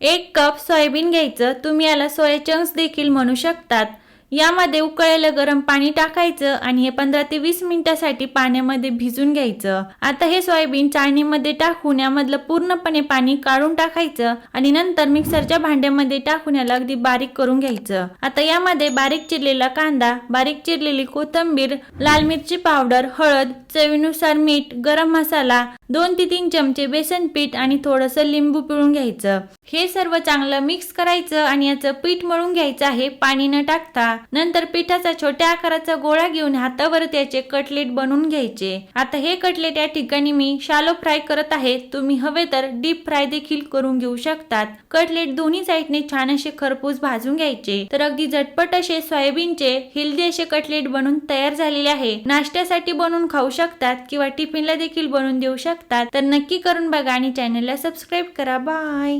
एक cup soybean घ्यायचं. तुम्ही याला सोया चंक्स देखील म्हणू शकतात. यामध्ये उकळलेलं गरम पाणी टाकायचं आणि हे पंधरा ते वीस मिनिटासाठी पाण्यामध्ये भिजून घ्यायचं. आता हे सोयाबीन चाळणीमध्ये टाकून यामधलं पूर्णपणे पाणी काढून टाकायचं आणि नंतर मिक्सरच्या भांड्यामध्ये टाकून याला अगदी बारीक करून घ्यायचं. आता यामध्ये बारीक चिरलेला कांदा बारीक चिरलेली कोथिंबीर लाल मिरची पावडर हळद चवीनुसार मीठ गरम मसाला दोन ते तीन चमचे बेसन पीठ आणि थोडंसं लिंबू पिळून घ्यायचं. हे सर्व चांगलं मिक्स करायचं आणि याचं पीठ मळून घ्यायचं आहे. पाणी न टाकता नंतर पिठाचा छोट्या आकाराचा गोळा घेऊन हातावर त्याचे कटलेट बनवून घ्यायचे. आता हे कटलेट या ठिकाणी मी शालो फ्राय करत आहे. तुम्ही हवे तर डीप फ्राय देखील करून घेऊ शकतात. कटलेट दोन्ही साईडने छान असे खरपूस भाजून घ्यायचे. तर अगदी झटपट असे सोयाबीनचे हेल्दी असे कटलेट बनवून तयार झालेले आहे. नाश्त्यासाठी बनवून खाऊ शकतात किंवा टिफिनला देखील बनवून देऊ शकतात. तर नक्की करून बघा आणि चॅनलला सबस्क्राईब करा. बाय